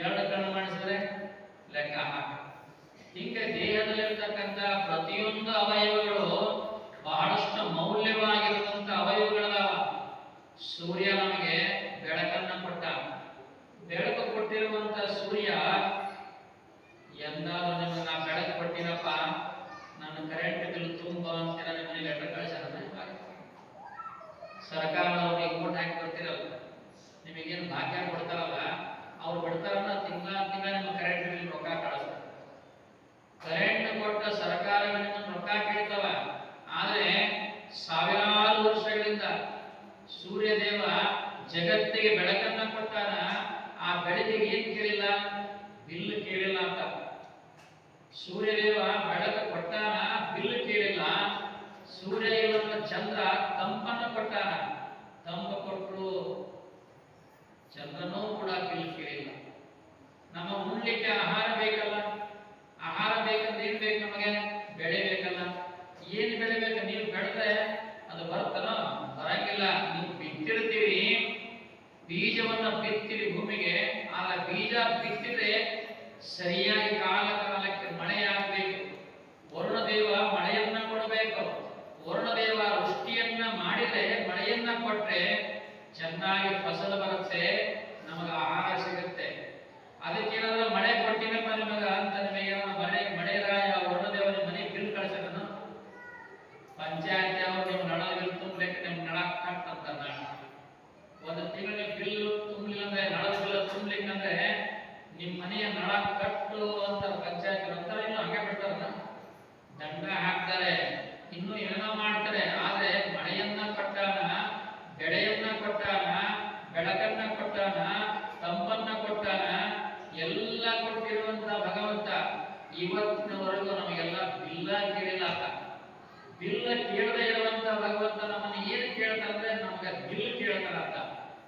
ಎರಡು ಕಣ್ಣು ಮಾಡಿಸಿದ್ರೆ ಲೆಕ್ಕ ಹಿಂಗೆ ದೇಹದಲ್ಲಿರ್ತಕ್ಕಂಥ ಪ್ರತಿಯೊಂದು ಅವಯವಗಳು ಬಹಳಷ್ಟು ಮೌಲ್ಯವಾಗಿರುವಂತ ಅವಯವಗಳ ಸೂರ್ಯ ನಮಗೆ ಬೆಳಕನ್ನ ಕೊಟ್ಟ. ಬೆಳಕು ಕೊಟ್ಟಿರುವಂತ ಸೂರ್ಯ ಎಂದಾದ್ರೂ ನಿಮಗೆ ನಾ ಬೆಳಕು ಕೊಟ್ಟಿರಪ್ಪ, ನನ್ನ ಕರೆಂಟ್ ಬಿಲ್ ತುಂಬ ಅಂತ ನಿಮಗೆ ಲೆಟರ್ ಕಳಿಸ್ಯಾರ ಸರ್ಕಾರದವ್ರಿಗೆ ಓಟ್ ಹಾಕಿ ಬರ್ತಿರಲ್ಲ ನಿಮಗೇನು ಭಾಗ್ಯ ಕೊಡ್ತಾರಲ್ಲ? ಅವ್ರು ಬಡತನ ತಿಂಗಳ ತಿಂಗಳ ನಿಮ್ಮ ಕರೆಂಟ್ ಬಿಲ್ ರೊಕ್ಕ ಕಳಿಸ್ತಾರೆ. ಕರೆಂಟ್ ಕೊಟ್ಟ ಸರ್ಕಾರಗಳಿಂದ ರೊಕ್ಕ ಕೇಳ್ತಾವ. ಆದ್ರೆ ಸಾವಿರಾರು ವರ್ಷಗಳಿಂದ ಸೂರ್ಯದೇವ ಜಗತ್ತಿಗೆ ಬೆಳಕನ್ನ ಕೊಟ್ಟಾನ, ಆ ಬೆಳಕಿಗೆ ಏನ್ ಕೇಳಿಲ್ಲ? ಬಿಲ್ ಕೇಳಿಲ್ಲ ಅಂತ. ಸೂರ್ಯದೇವ ಬೆಳಕು ಕೊಟ್ಟಾನ ಬಿಲ್ ಕೇಳಿಲ್ಲ. ಸೂರ್ಯ ಇಲ್ಲದ ಚಂದ್ರ ತಂಪನ್ನ ಕೊಟ್ಟಾನ. ತಂಪ ಕೊಟ್ಟರು ಚಂದ್ರನೂ ಕೂಡ ಕೇಳಿಲ್ಲ ನಮ್ಮ ಉಣ್ಲಿಕ್ಕೆ ಆಹಾರ ಬೇಕಲ್ಲ? ಆಹಾರ ಬೇಕಂದ್ರೆ ಏನ್ ಬೇಕು ನಮಗೆ? ಬೆಳೆ ಬೇಕಲ್ಲ. ಏನ್ ಬೆಳೆ ಬೇಕು? ನೀವು ಬೆಳೆದ್ರೆ ಅದು ಬರುತ್ತಲ್ಲ? ಬರಂಗಿಲ್ಲ. ನೀವು ಬಿತ್ತಿರ್ತೀವಿ ಬೀಜವನ್ನ ಬಿತ್ತಿರಿ ಭೂಮಿಗೆ. ಆಗ ಬೀಜ ಬಿತ್ತಿದ್ರೆ ಸರಿಯಾಗಿ ಕಾಲ ಕಾಲಕ್ಕೆ ಮಳೆಯಾಗಬೇಕು. ವರುಣದೇವ ಮಳೆಯನ್ನ ಕೊಡಬೇಕು. ವರುಣದೇವ ವೃಷ್ಟಿಯನ್ನ ಮಾಡಿದ್ರೆ, ಮಳೆಯನ್ನ ಕೊಟ್ರೆ ಚೆನ್ನಾಗಿ ಫಸಲು ಬರುತ್ತೆ, ನಮಗೆ ಆಹಾರ ಸಿಗುತ್ತೆ. ಅದಕ್ಕೇನಾದ್ರೂ ಮಳೆ ಕೊಟ್ಟಿನಪ್ಪ ನಿಮಗೆ ಅಂತ ನಿಮಗೆ ಮಳೆ ಮಳೆ ರಾಯ ವರುಣದೇವನ ಮನೆ ಬಿಲ್ ಕಳ್ಸಕನು ಪಂಚಾಯತಿ ಅವರು ನಿಮ್ಮ ನಳ ಬಿಲ್ ತುಂಬಲಿಕ್ಕೆ ನಿಮ್ ನಳ. ಕಟ್ಟಂತ ಒಂದು ತಿಂಗಳಿಗೆ ಬಿಲ್ ತುಂಬಲಿಲ್ಲ ಅಂದ್ರೆ ನಳದ ಬಿಲ್ ತುಂಬಲಿಕ್ಕಂದ್ರೆ ನಿಮ್ ಮನೆಯ ನಳ ಕಟ್ಟು ಅಂತ ಪಂಚಾಯತ್ ಅಂತಾರ ಇನ್ನು ಹಂಗೆ ಬಿಡ್ತಾರಲ್ಲ? ದಂಡ ಹಾಕ್ತಾರೆ. ಇನ್ನು ಏನೋ ಮಾಡ್ತಾರೆ, ಆದ್ರೆ ಮಳೆಯನ್ನ ಕೊಟ್ಟಾನ ಬೆಳೆಯನ್ನ ಕೊಟ್ಟಾನ, ಬೆಳಕನ್ನ ಕೊಟ್ಟಾನ, ತಂಪನ್ನ ಕೊಟ್ಟಾನ, ಎಲ್ಲ ಕೊಟ್ಟಿರುವಂತ ಭಗವಂತ ಇವತ್ತಿನವರೆಗೂ ನಮಗೆಲ್ಲ ಬಿಲ್ಲ ಕೇಳಿಲ್ಲ. ಬಿಲ್ಲ ಕೇಳದೆ ಇರುವಂತ ಭಗವಂತ ನಮ್ಮನ್ನು ಏನ್ ಕೇಳ್ತಾನಂದ್ರೆ ನಮ್ಗೆ ಬಿಲ್ ಕೇಳ್ತಾನ ಅಂತ.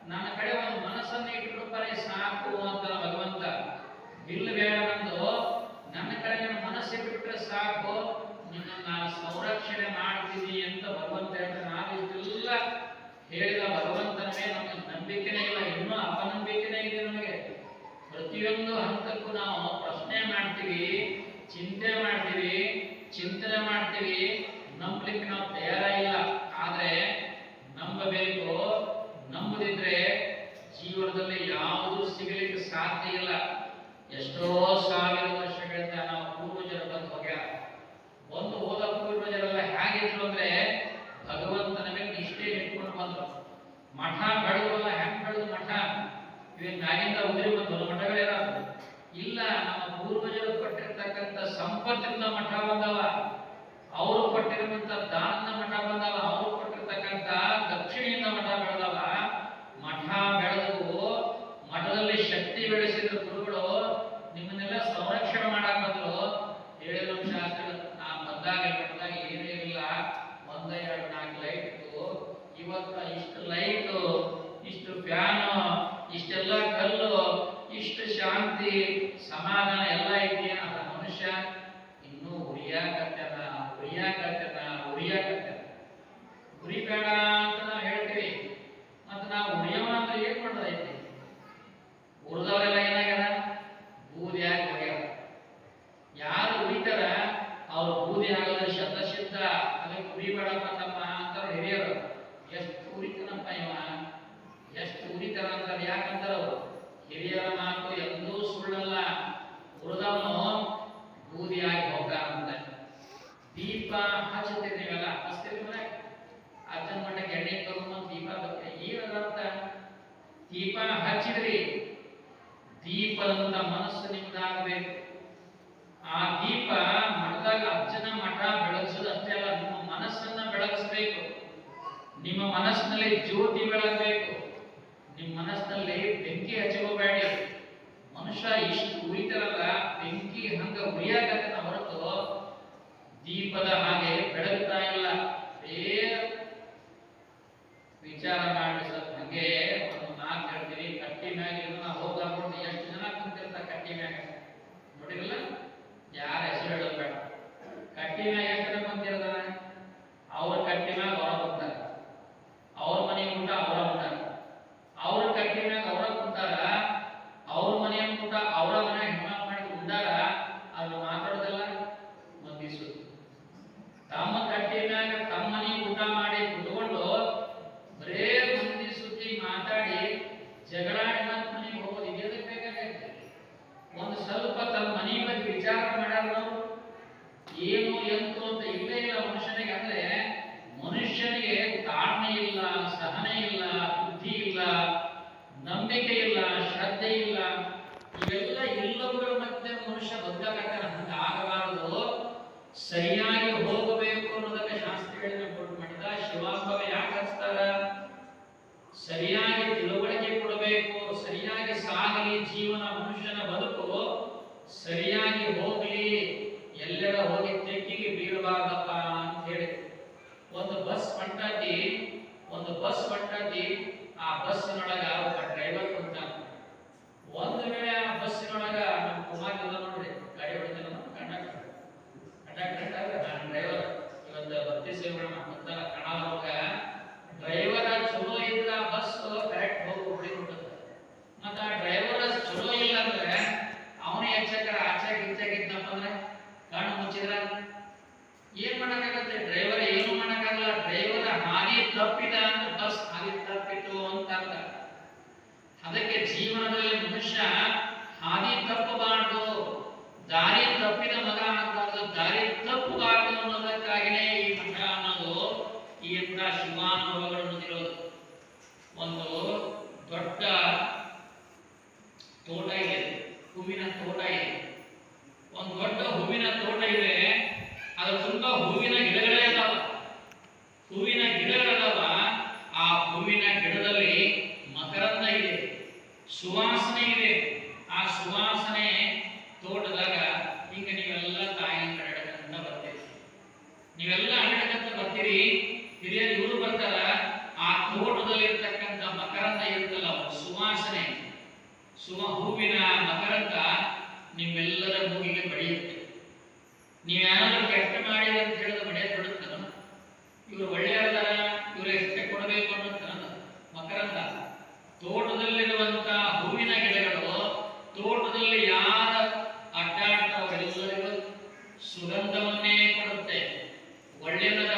ನನ್ನ ಕಡೆ ಒಂದು ಮನಸ್ಸನ್ನ ಇಟ್ಬಿಡ್ತಾರೆ ಸಾಕು ಅಂತ ಭಗವಂತ. ಬಿಲ್ ಬೇಡ ನಂದು. ನನ್ನ ಕಡೆ ನನ್ನ ಮನಸ್ಸು ಸಾಕು. ನಿನ್ನ ನಾನು ಸಂರಕ್ಷಣೆ ಮಾಡ್ತೀನಿ ಅಂತ ಭಗವಂತ ಹೇಳ್ತಾರೆ ನಾವು ಇಷ್ಟೆಲ್ಲ ಹೇಳಿದ ಭಗವಂತನ ಮೇಲೆ ನಮಗೆ ನಂಬಿಕೆನೇ ಇಲ್ಲ, ಇನ್ನೂ ಅಪನಂಬಿಕೆನೇ ಇದೆ ನಮಗೆ. ಪ್ರತಿಯೊಂದು ಹಂತಕ್ಕೂ ನಾವು ಪ್ರಶ್ನೆ ಮಾಡ್ತೀವಿ, ಚಿಂತೆ ಮಾಡ್ತೀವಿ, ಚಿಂತನೆ ಮಾಡ್ತೀವಿ. ನಂಬಲಿಕ್ಕೆ ನಾವು ತಯಾರಿಲ್ಲ ಆದರೆ ನಂಬಬೇಕು. ನಂಬದಿದ್ರೆ ಜೀವನದಲ್ಲಿ ಯಾವುದು ಸಿಗಲಿಕ್ಕೆ ಸಾಧ್ಯ ಇಲ್ಲ. ಎಷ್ಟೋ ಸಾವಿರ ವರ್ಷಗಳಿಂದ ನಾವು ಪೂರ್ವಜರು ಬಂದು ಹೋಗ್ಯಾರ. ಒಂದು ಹೋದ ಮಠ ಬೆಳೆದಲ್ಲ ಹೆಂಗ್ ಬೆಳೆದು ಮಠ? ಇವೇನ್ ನಾಗಿಂದ ಉದ್ರಿ ಬಂದವು ಮಠಗಳಿರೋದು ಇಲ್ಲ, ನಮ್ಮ ಪೂರ್ವಜರು ಕೊಟ್ಟಿರ್ತಕ್ಕಂಥ ಸಂಪತ್ತಿನ ಮಠ ಬಂದವ. ಅವರು ಕೊಟ್ಟಿರುವಂತ ದಾನದ ಮಠ ಬಂದವ. ಅವರು ಕೊಟ್ಟಿರ್ತಕ್ಕಂಥ ದಕ್ಷಿಣೆಯಿಂದ ಮಠ ಬೆಳೆದವ. ಮಠ ಬೆಳೆದು ಮಠದಲ್ಲಿ ಶಕ್ತಿ ಬೆಳೆಸಿದ್ರು ನಿಮ್ಮನ್ನೆಲ್ಲ ಸಂರಕ್ಷಣೆ ಮಾಡಕ್ ಬಂದ್ರು ಹೇಳಿದ್ರು ಶಾಸ್ತ್ರ ನಾ ಬಂದಾಗ ಮಠದಾಗ ಏನೂ ಇಲ್ಲ ಒಂದ ಎರಡು ನಾಲ್ಕು ಲೈಟ್ ಇವತ್ತ ಇಷ್ಟು ಲೈಟ್ ಇಷ್ಟು ಫ್ಯಾನು ಇಷ್ಟೆಲ್ಲ ಕಲ್ಲು ಇಷ್ಟು ಶಾಂತಿ ಸಮಾಧಾನ ಎಲ್ಲ ಐತಿ ಅದ ಮನುಷ್ಯ ಇನ್ನೂ ಉರಿಯಾಕತ್ತನ ಉರಿಯಾಕತ್ತನ ಉರಿಯಾಕತ್ತನ ಉರಿಬೇಡ ಅಂತ ನಾವು ಹೇಳ್ತೀವಿ ಮತ್ತೆ ನಾವು ಉರಿಯವ ಅಂತ ಏನ್ ಮಾಡೋದೈತಿ ಉರಿದವರೆಲ್ಲ ಏನಾಗ್ಯಾರ ಬೂದಿಯಾಗಿ ಹೋಗ್ಯಾರ ಯಾರು ಉರಿತಾರ ಅವ್ರು ಬೂದಿ ಆಗದ ಶತಸಿದ್ಧ ಅದಕ್ಕೆ ಉರಿಬೇಡಪ್ಪ ತಮ್ಮ ಅಂತಾರ ಹಿರಿಯರು ಎಷ್ಟು ಉರಿತನಪ್ಪ ಇವ ಎಷ್ಟು ಉರಿತಾರ ಅಂತಾರೆ ಯಾಕಂತಾರ ಅವ್ರು ಹಿರಿಯರ ಮಾತು ಎಂದೂ ಸುಳ್ಳಲ್ಲ ಉರಿದವನು ಬೂದಿಯಾಗಿ ಹೋಗ್ತಾರಂತ ದೀಪ ಹಚ್ಚುತ್ತೀರಿ ನೀವೆಲ್ಲ ಹಚ್ತೀರಿ ಮನ್ಯಾಗ ಅಜ್ಜನ ಮಠಕ್ಕೆ ಎಣ್ಣೆ ತಗೊಂಬಂದು ದೀಪ ಬರ್ತೀರಿ ಏನದಂತ ದೀಪ ಹಚ್ಚಿದ್ರಿ ದೀಪದಂತ ಮನಸ್ಸು ಆ ದೀಪ ಮಠದಾಗ ಅಜ್ಜನ ಮಠ ಬೆಳಗಿಸೋದು ಅಲ್ಲ, ನಿಮ್ಮ ಮನಸ್ಸನ್ನ ಬೆಳಗಿಸ್ಬೇಕು. ನಿಮ್ಮ ಮನಸ್ಸಿನಲ್ಲಿ ಜ್ಯೋತಿ ಬೆಳಗಬೇಕು. ನಿಮ್ಮ ಮನಸ್ಸಿನಲ್ಲಿ ಬೆಂಕಿ ಹಚ್ಕೋಬೇಡಿ. ಮನುಷ್ಯ ಇಷ್ಟು ಉರಿತಾರಲ್ಲ, ಬೆಂಕಿ ಹಂಗ ಉರಿಯಾಕತ್ತನ ಹೊರತು ದೀಪದ ಹಾಗೆ ಬೆಳಗ್ತಾ ಇಲ್ಲ. ವಿಚಾರ ಮಾಡಿ ಸ್ವಲ್ಪ ಹಂಗೆ ಒಂದು ನಾಲ್ಕು ಕಟ್ಟಿ ಮ್ಯಾಗ ಇದನ್ನ ಹೋಗ ನೋಡಿ ಎಷ್ಟು ಜನ ಕುಂತಿರ್ತಾರೆ ಕಟ್ಟಿ ಮ್ಯಾಗ ನೋಡಿರಲ್ಲ ಯಾರ ಹೆಸರು ಹೇಳೋದು ಬೇಡ ಎಷ್ಟು ಜನ ಕುಂತಿರ್ತಾರ ಅವ್ರ ಕಟ್ಟಿ ಮ್ಯಾಗ ಅವರ ಕುಂತಾರ ಅವ್ರ ಮನೆ ಊಟ ಅವರ ಊಟ ಅವ್ರ ಕಟ್ಟಿ ಮ್ಯಾಗ ಅವರ ಕುಂತಾರ ಅವ್ರ ಮನೆ ಊಟ ಅವರ ಮನೆ ಹೆಣ್ಮಕ್ಳು ಮಾಡಿ ಉಂಡಾರ ಅದು ಮಾತಾಡೋದಲ್ಲ ಮಂದಿ ಸುದ್ದಿ ತಮ್ಮ ಕಟ್ಟಿ ಮ್ಯಾಗ ತಮ್ಮ ಮನೆ ಊಟ ಮಾಡಿ ಕುತ್ಕೊಂಡು ಬರೇ ಮಂದಿ ಸುದ್ದಿ ಮಾತಾಡಿ ಜಗಳಾಡಿ ಮತ್ ಮನೆಗೆ ಹೋಗೋದು ಇದೆದಕ್ಕೆ ಬೇಕಾಗೈತೆ ಒಂದು ಸ್ವಲ್ಪ ತಮ್ಮ ಮನೆ ಬಗ್ಗೆ ವಿಚಾರ ಮಾಡ್ಯಾರ ನಾವು ಏನು ಎಂತು ಅಂತ ಇಲ್ಲೇ ಇಲ್ಲ ಮನುಷ್ಯನಿಗೆ ಅಂದ್ರೆ ಮನುಷ್ಯನಿಗೆ ತಾಳ್ಮೆ ಇಲ್ಲ ಸಹನೆ ಇಲ್ಲ ಬುದ್ಧಿ ಇಲ್ಲ ನಂಬಿಕೆ ಇಲ್ಲ ಶ್ರದ್ಧೆ ಇಲ್ಲ ಇವೆಲ್ಲ ಇಲ್ಲವುಗಳ ಮಧ್ಯೆ ಮನುಷ್ಯ ಬದುಕಾಗತ್ತಾನ ಹಂಗ ಆಗಬಾರದು ಸರಿಯಾಗಿ ಹೋಗಬೇಕು ಅನ್ನೋದಕ್ಕೆ ಶಾಸ್ತ್ರಿಗಳನ್ನ ಕೊಟ್ಟು ಮಾಡಿದ ಶಿವಾಂಬವ ಯಾಕೆ ಹಚ್ತಾರ ಸರಿಯಾಗಿ ತಿಳುವಳಿಕೆ ಕೊಡಬೇಕು, ಸರಿಯಾಗಿ ಸಾಗಲಿ, ಜೀವನ ಮನುಷ್ಯನ ಬದುಕು, ಸರಿಯಾಗಿ ಹೋಗಲಿ, ಎಲ್ಲರ ಹೋಗಿ ತೆಕ್ಕಿಗೆ ಬೀಳಬಾರ್ದಪ್ಪ ಅಂತ ಹೇಳಿ. ಒಂದು ಬಸ್ ಹೊಂಟಾತಿ, ಒಂದು ಬಸ್ ಹೊಂಟಾತಿ, ಆ ಬಸ್ಸಿನೊಳಗ ಒಬ್ಬ ಡ್ರೈವರ್ ಕುಂತಾನ. ಒಂದು ವೇಳೆ ಆ ಬಸ್ಸಿನೊಳಗ ನಮ್ಮ ಕುಮಾರ್ ಇಲ್ಲ ನೋಡ್ರಿ, ಗಾಡಿ ಹೊಡಿತಾನ ಕಂಡಕ್ಟರ್ ಕಂಡಕ್ಟರ್ ಡ್ರೈವರ್ ಇವತ್ತು ಭಕ್ತಿ ಸೇವೆ ಕುಂತಾರ ಕಣ ಡ್ರೈವರ್ ಚಲೋ ಇದ್ರ ಬಸ್ ಕರೆಕ್ಟ್ ಹೋಗಿ ಹೊಡಿಬಿಡುತ್ತೆ ಮತ್ತ ಆ ಡ್ರೈವರ್ ಚಲೋ ಇಲ್ಲ ಅಂದ್ರೆ ಅವನೇ ಹೆಚ್ಚಕರ ಆಚೆ ಗಿಚ್ಚಾಗಿದ್ನಪ್ಪ ಅಂದ್ರೆ ಕಣ್ಣು ಮುಚ್ಚಿದ್ರ ಏನ್ ಮಾಡಕ್ಕಾಗತ್ತೆ ಡ್ರೈವರ್ ಏನು ಮಾಡಕ್ಕಾಗಲ್ಲ ಡ್ರೈವರ್ ಹಾದಿ ತಪ್ಪಿದ ಅಂದ್ರೆ ಬಸ್ ಹಾದಿ ತಪ್ಪಿತು ಅಂತ ಅರ್ಥ. ಅದಕ್ಕೆ ಜೀವನದಲ್ಲಿ ಮನುಷ್ಯ ಹಾದಿ ತಪ್ಪಬಾರದು, ದಾರಿ ತಪ್ಪಿದ ಮಗ ಆಗಬಾರದು, ದಾರಿ ತಪ್ಪಬಾರದು ಅನ್ನೋದಕ್ಕಾಗಿನೇ ಈ ಮಠ ಅನ್ನೋದು ಈ ಎಂತ ಶಿವಾನುಭವಗಳನ್ನು ಇರೋದು ಒಂದು ದೊಡ್ಡ ತೋಟ ಇದೆ, ಹೂವಿನ ತೋಟ ಇದೆ. ಒಂದು ದೊಡ್ಡ ಹೂವಿನ ತೋಟ ಇದೆ, ಅದ್ರ ತುಂಬಾ ಹೂವಿನ ಗಿಡಗಳೇ ಅದಾವ ಹೂವಿನ ಗಿಡಗಳಲ್ಲ ಆ ಹೂವಿನ ಗಿಡದಲ್ಲಿ ಮಕರಂದ ಇದೆ, ಸುವಾಸನೆ ಇದೆ. ಆ ಸುವಾಸನೆ ತೋಟದಾಗ ಹಿಂಗ ನೀವೆಲ್ಲ ತಾಯಿ ಕಡೆ ಬರ್ತೀರಿ. ನೀವೆಲ್ಲ ಅಂತ ಬರ್ತೀರಿ. ಹಿರಿಯರು ಇವರು ಬರ್ತಾರ, ಆ ತೋಟದಲ್ಲಿ ಇರ್ತಕ್ಕಂಥ ಮಕರಂದ ಇರುತ್ತಲ್ಲ ಸುವಾಸನೆ. ಸುವ ಹೂವಿನ ಮಕರಂದ ನಿಮ್ಮೆಲ್ಲರ ಮೂಗಿಗೆ ಬಡಿಯುತ್ತೆ. ನೀವೇನಾದ್ರೂ ಕೆಟ್ಟ ಮಾಡಿ ಅಂತ ಹೇಳಿದ್ರೆ ಬಡಿಯೋದು ಬಿಡುತ್ತನ ಇವರು ಒಳ್ಳೆಯವರ, ಇವರು ಎಷ್ಟೇ ಕೊಡಬೇಕು ಅಲ್ಲ ಮಕರಂದ ತೋಟದಲ್ಲಿರುವಂತಹ ಹೂವಿನ ಗಿಡಗಳು, ತೋಟದಲ್ಲಿ ಯಾರ ಅಡ್ಡಾಡ್ತಾವರೆಲ್ಲರಿಗೂ ಸುಗಂಧವನ್ನೇ ಕೊಡುತ್ತೆ. ಒಳ್ಳೆಯದರ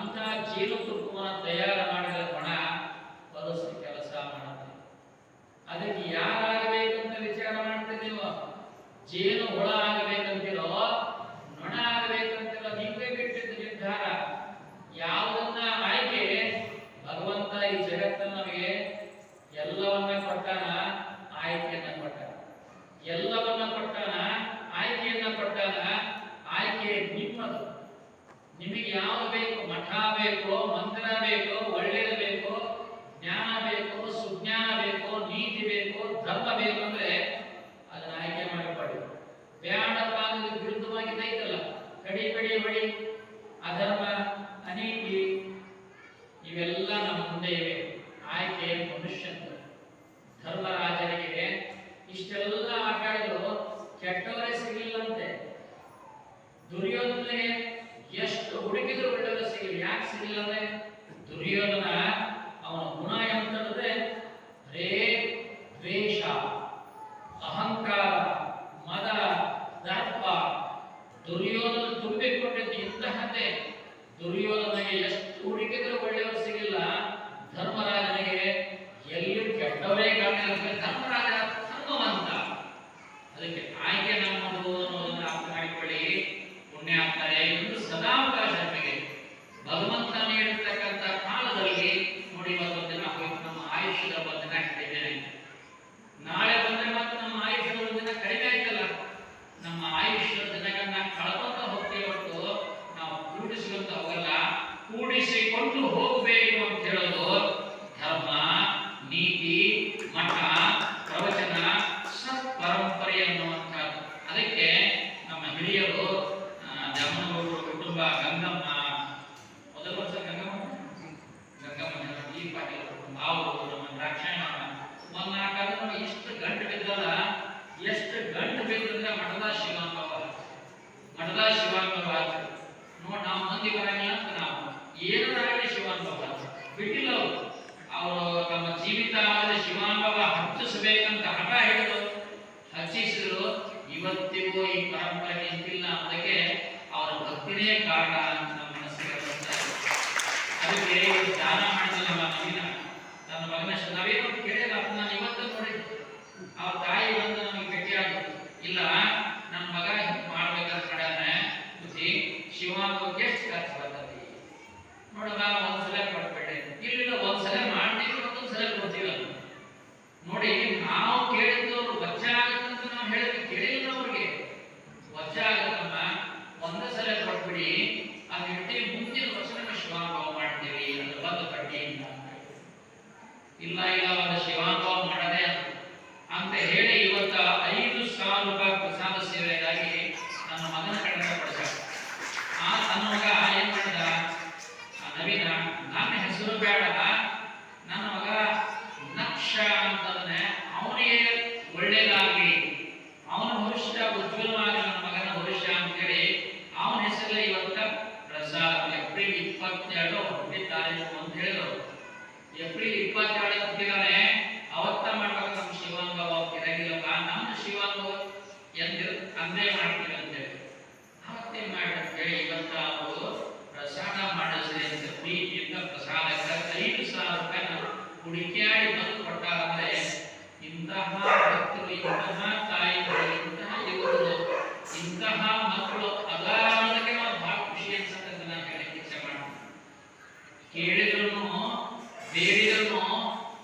ಅಂತ ಜೇನುತುಪ್ಪವನ್ನು ತಯಾರು ಮಾಡಿದ ಪಣ ಹೊಲಸು ಕೆಲಸ ಮಾಡುತ್ತೆ. ಅದಕ್ಕೆ ಯಾರಾಗಬೇಕಂತ ವಿಚಾರ ಮಾಡ್ತೀರಿ ಜೇನು ಹುಳ ಪ್ರೀತಿ ಬೇಕು ಧರ್ಮ ಬೇಕು ಅಂದ್ರೆ ಅದನ್ನ ಆಯ್ಕೆ ಮಾಡಬಾರ್ದು ಬೇಡಪ್ಪ ಅನ್ನೋದು ವಿರುದ್ಧವಾಗಿದ್ದ ಕಡಿ ಕಡಿ ಬಳಿ ಅಧರ್ಮ, ಅನೀತಿ, ಇವೆಲ್ಲ ನಮ್ಮ ಮುಂದೆ ಇವೆ. ಆಯ್ಕೆ ಮನುಷ್ಯನ ಧರ್ಮರಾಜನಿಗೆ ಇಷ್ಟೆಲ್ಲ ಆಟಾಡಿದ್ರು ಕೆಟ್ಟವರೇ ಸಿಗಲಿಲ್ಲಂತೆ. ದುರ್ಯೋಧನೆ ಎಷ್ಟು ಹುಡುಕಿದ್ರು ಒಳ್ಳೆಯವರು ಸಿಗಲಿ, ಯಾಕೆ ಸಿಗಲಿಲ್ಲ ಅಂದ್ರೆ ದುರ್ಯೋಧನ ಅವನ ಗುಣ ಎಂತಂದ್ರೆ ಬರೇ ದ್ವೇಷ ಅಹಂಕಾರ ಮದ ದರ್ಪ ದುರ್ಯೋಧನ ತುಂಬಿಕೊಂಡಿದ್ದ ಇಂತಹದ್ದೇ ದುರ್ಯೋಧನಿಗೆ ಎಷ್ಟು ಹುಡುಕಿದ್ರೂ ಒಳ್ಳೆಯವರು ಶಿವಮೊಗ್ಗಕ್ಕೆ ಎಷ್ಟು ಖರ್ಚು ಬರ್ತದೆ? ನೋಡಪ್ಪ ಒಂದ್ಸಲ ಕೊಟ್ಬಿಟ್ಟೆ ಇಲ್ಲಿಲ್ಲ ಒಂದ್ಸಲ ಮಾಡ್ತೀವಿ ಒಂದೊಂದ್ಸಲ ಕೊಡ್ತೀವಿ ನೋಡಿ. ಅಂತೇಳಿ ಅವನ ಹೆಸರಲ್ಲಿ ಇವತ್ತ ಪ್ರಸಾದ ಏಪ್ರಿಲ್ ಇಪ್ಪತ್ತೆರಡು ಹುಟ್ಟಿದ ತಾರೀಕು ಅಂತ ಹೇಳಿದ್ರು. ಏಪ್ರಿಲ್ ಇಪ್ಪತ್ತೆರಡು ಹುಟ್ಟಿದಾನೆ ಅವತ್ತ ಮಾಡ್ಬೇಕು ನಮ್ಮ ಶಿವಾನುಭವ ಇರಂಗಿಲ್ಲಪ್ಪ ನಮ್ಮ ಶಿವಾನುಭವ ಎಂದು ಅನ್ವಯ ಮಾಡ್ತೀವಿ ಅಂತೇಳಿ ಅವತ್ತೇನ್ ಮಾಡ್ರಿ ಇವತ್ತ ಅವರು ಪ್ರಸಾದ ಮಾಡಿ ಕೇಳಿದ್ರು ಬೇಡಿದ್ರು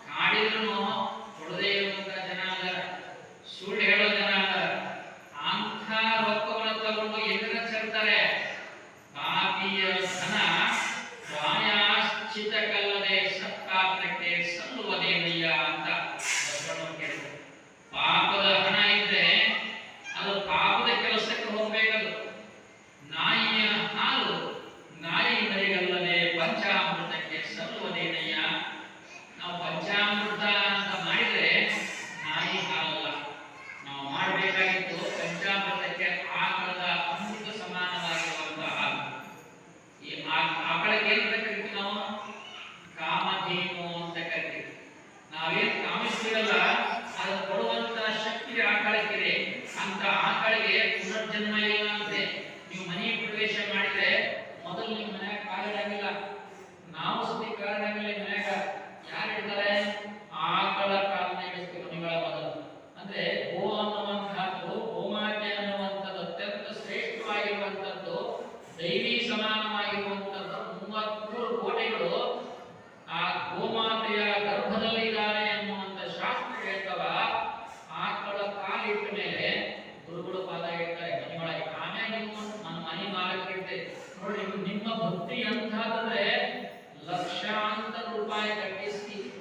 ಕಾಡಿದ್ರು ಕೊಡದೇ ಇರುವಂತಹ ಜನ ಅಲ್ಲ ಸುಳ್ಳು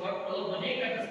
ಕೊಟ್ಟು ಮನೆ ಕಟ್ಟ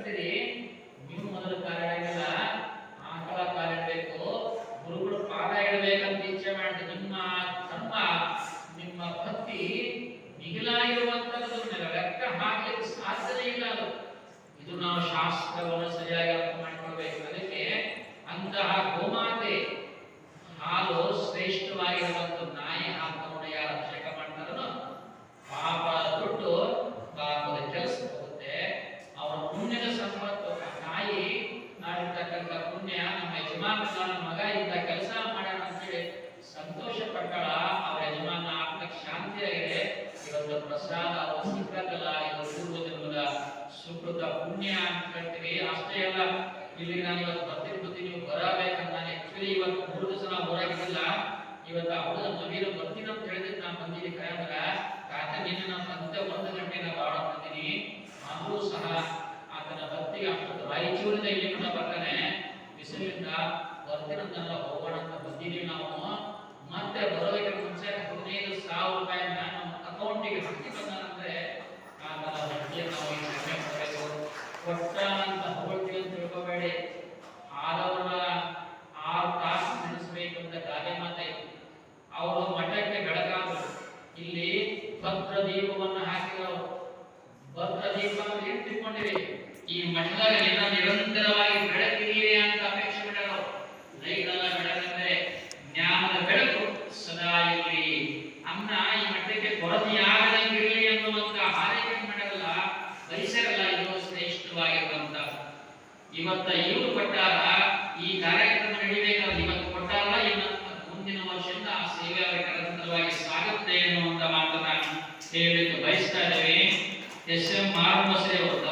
ಕಾಲ ಸಿಕ್ಕಲ್ಲ ಇದು ಪೂರ್ವ ಸುಕೃತ ಪುಣ್ಯ ಅಂತ ಹೇಳ್ತೀವಿ. ಅಷ್ಟೇ ಅಲ್ಲ, ಇಲ್ಲಿ ನಾನು ಇವತ್ತು ಬರ್ತಿರ್ಬೋದು, ನೀವು ಬರಬೇಕಂತ ಆಕ್ಚುಲಿ ಇವತ್ತು ಮೂರು ದಿವಸ ನಾವು ಇವತ್ತು ಅವಳು ನವೀನ ಬರ್ತೀನಿ ಅಂತ ಹೇಳಿದ್ರೆ ನಾನು ಬಂದಿದ್ದೀನಿ ಕಾಯಂದ್ರ ಕಾಕ ನಿನ್ನ ನಾನು ಮತ್ತೆ ಒಂದು ಗಂಟೆ ನಾವು ಬಾಳ ಆದರೂ ಸಹ ಆತನ ಭಕ್ತಿಗೆ ಅಷ್ಟೊಂದು ರಾಯಚೂರಿನ ಇಲ್ಲಿ ಕೂಡ ಬರ್ತಾನೆ ಬಿಸಿಲಿಂದ ಬರ್ತೀನಂತೆಲ್ಲ ಹೋಗೋಣ ಅಂತ ಬಂದಿದ್ದೀವಿ ನಾವು. ಮತ್ತೆ ಬರೋದಕ್ಕೆ ಮುಂಚೆ ಹದಿನೈದು ಸಾವಿರ ರೂಪಾಯಿನ ನಮ್ಮ ಅಕೌಂಟಿಗೆ ಹಾಕಿ ಹೊಟ್ಟ ಅಂತ ಅಂತ ತಿಳ್ಕೋಬೇಡಿ. ಆರವರ ಆರು ತಾಸು ನಡೆಸಬೇಕು ಅಂತ ಗಾದೆ ಮಾತೈತಿ ಅವರು ಮಠಕ್ಕೆ ಬೆಳಗಾದರು ಇಲ್ಲಿ ಭದ್ರ ದೀಪವನ್ನು ಹಾಕಿದವರು. ಭದ್ರ ದೀಪವನ್ನು ತಿಳ್ಕೊಂಡಿವಿ ಈ ಮಠದಾಗ ನಿರಂತರವಾಗಿ ಬೆಳಕಿರಲಿ ಅಂತ ಅಪೇಕ್ಷೆ ಬಿಡಲು ಲೈಟಲ್ಲ ಬೆಳಕಂದ್ರೆ ಜ್ಞಾನದ ಬೆಳಕು ಸದಾ ಇರಲಿ. ಅನ್ನ ಈ ಮಠಕ್ಕೆ ಕೊರತೆಯಾಗ ಇವತ್ತ ಇವರು ಕೊಟ್ಟಾರ ಈ ಕಾರ್ಯಕ್ರಮ ನಡಿಬೇಕಾದ್ರೆ ಇವತ್ತು ಕೊಟ್ಟಾರಲ್ಲ ಇನ್ನು ಮುಂದಿನ ವರ್ಷದಿಂದ ಆ ಸೇವೆ ಕಾರ್ಯಕ್ರಮವಾಗಿ ಸ್ವಾಗತ ಸಾಗುತ್ತೆ ಅಂತ ಮಾತನ್ನ ಹೇಳಿ ಬಯಸ್ತಾ ಇದ್ದೇವೆ. ಎಸ್ ಎಂ ಆರ್ ಮಸರಿ ಅವರು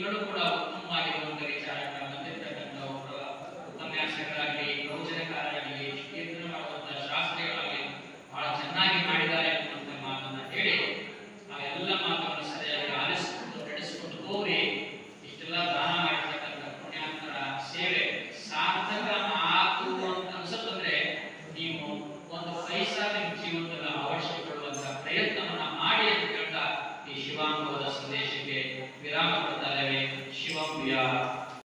ತಿಂಗಳು ಕೂಡ